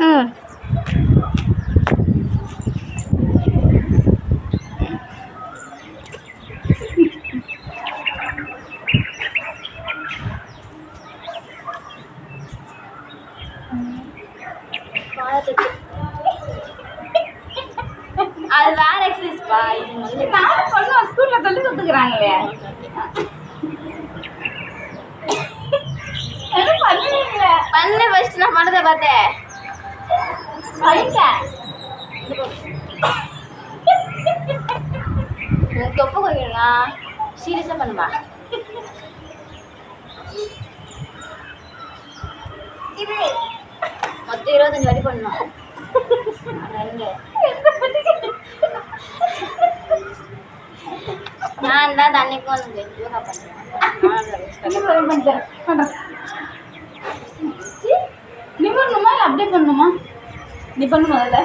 ம். அது வேற எக்ஸசைஸ் பா. இது நானும் பண்ணுவோம் ஸ்கூல்ல சொல்லி கொடுத்துக்குறாங்களே என்ன பண்ணுவீங்க பண்ணு ஃபர்ஸ்ட் நான் பண்ணதை பார்த்தேன் படிக்க உனக்கு தொப்பை குறைக்கணும்னா சீரியஸாக பண்ணுமா? இது. மொத்தம் இருபத்தஞ்சு வாட்டி பண்ணும் நான் தான் தண்ணிக்கும் வந்து யோகா பண்ணுறேன் நிமிடணுமா இல்லை அப்படியே பண்ணணுமா நீ பண்ணு முதல்ல.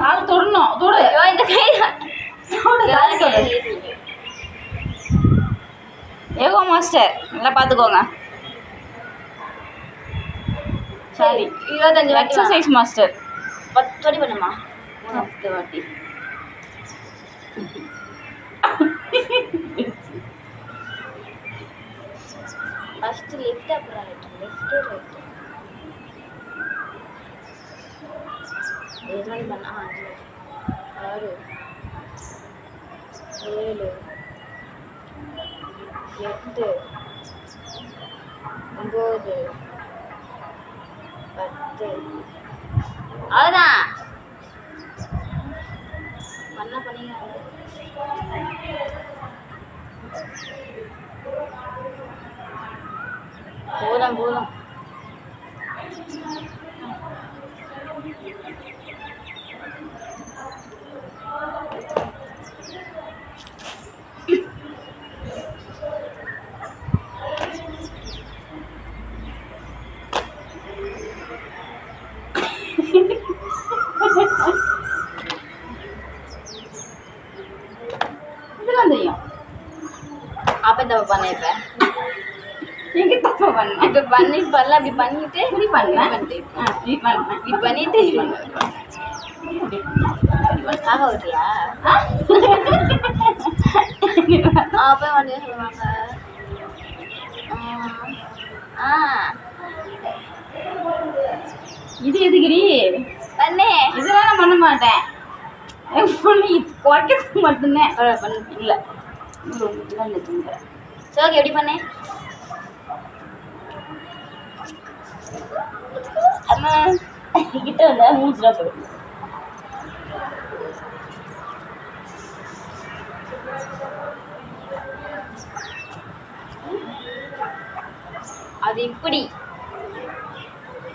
கால் தொடணும். தொடு. இந்த கை. யோகா மாஸ்டர் நல்லா பார்த்துக்கோங்க. சாரி இருபத்தஞ்சு வாட்டி. Exercise master. பத்து வாட்டி பண்ணுமா? பத்து வாட்டி. ஃபர்ஸ்ட் லெஃப்ட் அப்புறம் ரைட் லெஃப்ட் ரைட் ஏழு வாட்டி பண்ணா அஞ்சு ஆறு ஏழு எட்டு ஒம்பது பத்து அவ்வளோதான் பண்ண பண்ணீங்க போதும் போதும் இதெல்லாம் தெரியும் அப்போ தப்பு பண்ண இப்போ எங்க தப்பு பண்ண. இப்போ பண்ணி பண்ணல அப்படி பண்ணிட்டு இப்படி பண்ண. பண்ணிட்டு ஆ, இப்படி பண்ண. இப்படி பண்ணிட்டு ஆக விட்டியா அப்போ வந்து சொல்லுவாங்க ஆ, இது எதுக்குடி? பண்ணு. இதெல்லாம் நான் பண்ண மாட்டேன். பொண்ணு இது குறைக்கிறது மட்டும்தான். பண்ணு இல்லை. எப்படி பண்ணு? அம்மா கிட்ட வந்தா மூச்சுல போயிடும். அது இப்படி.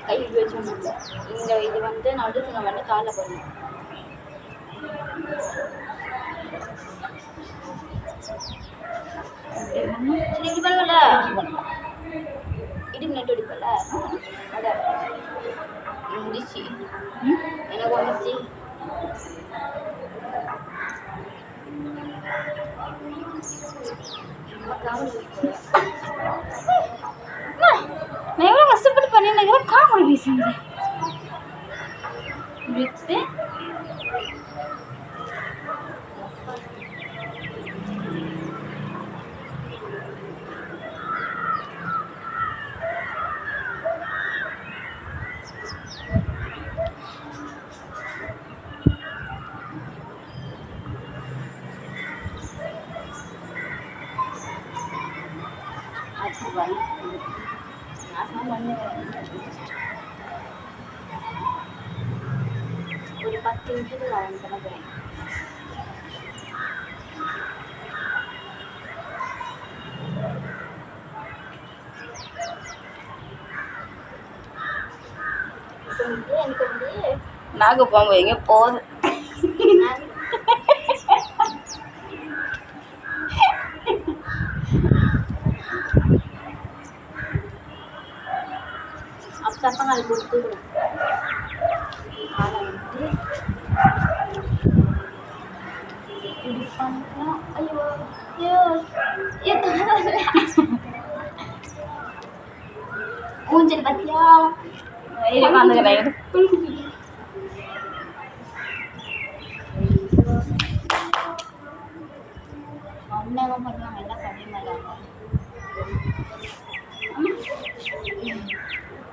கை வச்சு வச்சோம்ல இந்த இது வந்து நடு வந்து காலில் போடணும். சரி பரவாயில்ல. நட்டு அடிப்பல அட முடிச்சு. எனக்கு வந்துச்சு நான் எவ்வளோ கஷ்டப்பட்டு பண்ணிருந்தேன் காமெடி பேசுங்க விட்டு அது வந்து நான் பண்ணுவேன் ஒரு பத்து நிமிஷத்துக்கு நான் வந்து பண்ண போகிறேன் இப்போ வந்து எனக்கு வந்து நாக்கு பாம்பு எங்கே போகுது அப்போ தப்பங்கால் போட்டு தூக்கணும் காலை வந்து இப்படி பண்ணா ஐயோ ஐயோ ஐயோ காலை ஊஞ்சல் பத்தியா. அண்ணங்க பண்ணுவாங்க எல்லாம் பண்ணி மாட்டாங்க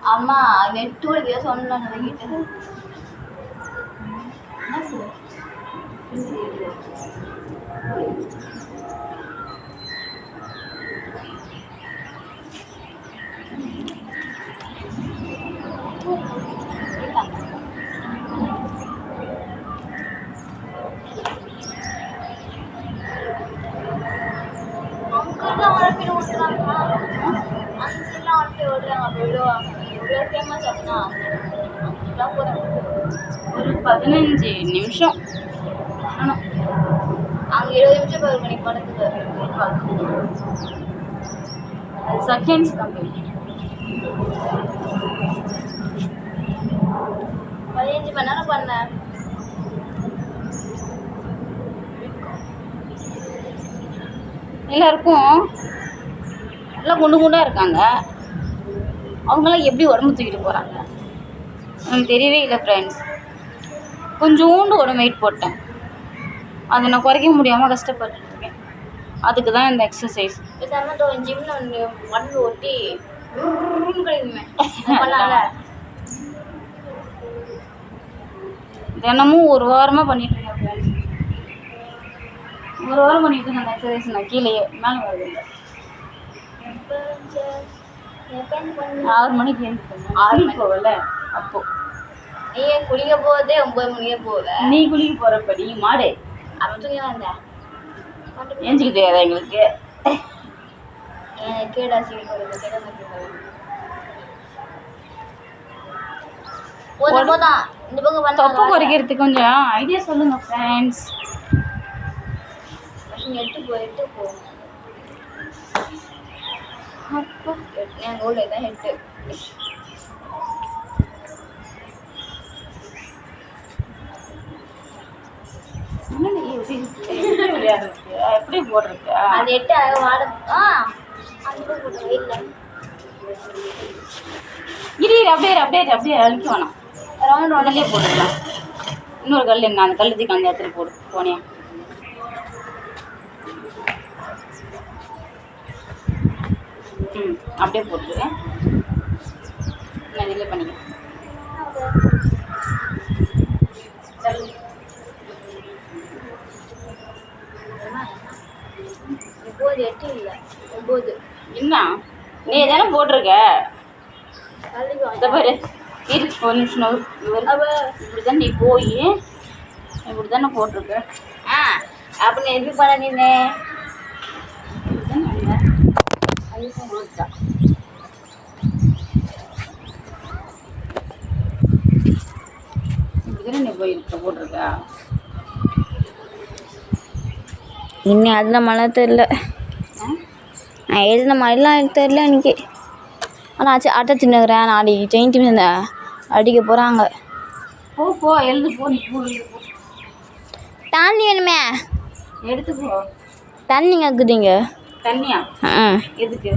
அம்மா நெட்டோட ஏதோ சொன்னாங்க வீட்டு என்ன சொல்லு ஒரு பதினஞ்சு நிமிஷம். ஆனா அங்கே இருபது நிமிஷம் ஒரு மணி படத்துக்கு செகண்ட்ஸ் கம்பெனி பதினஞ்சு மணி நேரம் பண்ணேன் எல்லாருக்கும் எல்லாம் குண்டு குண்டாக இருக்காங்க. அவங்களாம் எப்படி உடம்பு தூக்கிட்டு போகிறாங்க எனக்கு தெரியவே இல்லை ஃப்ரெண்ட்ஸ் கொஞ்சோண்டு உடம்பு வெயிட் போட்டேன். அதை நான் குறைக்க முடியாமல் கஷ்டப்பட்டுட்டு இருக்கேன். அதுக்கு தான் இந்த எக்ஸசைஸ் பேசாம ஜிம்ல வந்து உடம்பு ஒட்டி தினமும் ஒரு வாரமாக பண்ணிட்டு இருக்கேன் ஃப்ரெண்ட்ஸ் ஒரு வாரம் பண்ணிட்டு இருக்கேன் அந்த எக்ஸசைஸ் நான் கீழே மேலே வருது ஆறு மணிக்கு எழுந்து ஆறு. போகல அப்போ. நீயே குளிக்க போதே ஒன்பது மணிக்கே போவ. நீ குளிக்க போகிறப்படி மாடு. அவன் தூங்கி வந்தேன் தெரியாதா எங்களுக்கு. கேடா தொப்பை குறைக்கிறதுக்கு கொஞ்சம் ஐடியா சொல்லுங்க ஃப்ரெண்ட்ஸ் எட்டு போ எட்டு போ. எட்டு என் ஊர்ல தான் ஹெட்டு எப்படி போட்டிருக்க அந்த எட்டு அழகா வாட ஆ அந்த பக்கம் இரு இரு அப்படியே இரு, அப்படியே இரு, அப்படியே அழிக்க வேணாம் ரவுண்ட் ரவுண்ட்லேயே போட்டுக்கலாம் இன்னொரு கல் என்ன அந்த கல் தூக்கி அந்த இடத்துல போடு போனியா ம் அப்படியே போட்டுரு நான் இதில் பண்ணிக்கிறேன். ஒன்பது எட்டு இல்ல ஒன்பது என்ன? நீ தானே போட்டிருக்க? பாரு இரு ஒரு நிமிஷம். இப்படி தான் நீ போய் இப்படி தானே போட்டிருக்க. ஆ அப்ப நீ எப்படி பண்ண நீனு இப்படி தானே வந்த. அதுக்கும் கொடுத்தா. இப்படி தானே நீ போயிருக்க போட்டிருக்க இன்னும் அதில் மழை தெரில? நான் எழுதின மாதிரிலாம் எனக்கு தெரில எனக்கு ஆனால் ஆச்சு அட்டை தின்னுக்கிறேன் நாளைக்கு ஜெயின் டீம் இந்த அடிக்க போகிறாங்க போ போ எழுது போ நீ தண்ணி வேணுமே? எடுத்து போ தண்ணி கக்குதுங்க தண்ணியா? ஆ. எதுக்கு?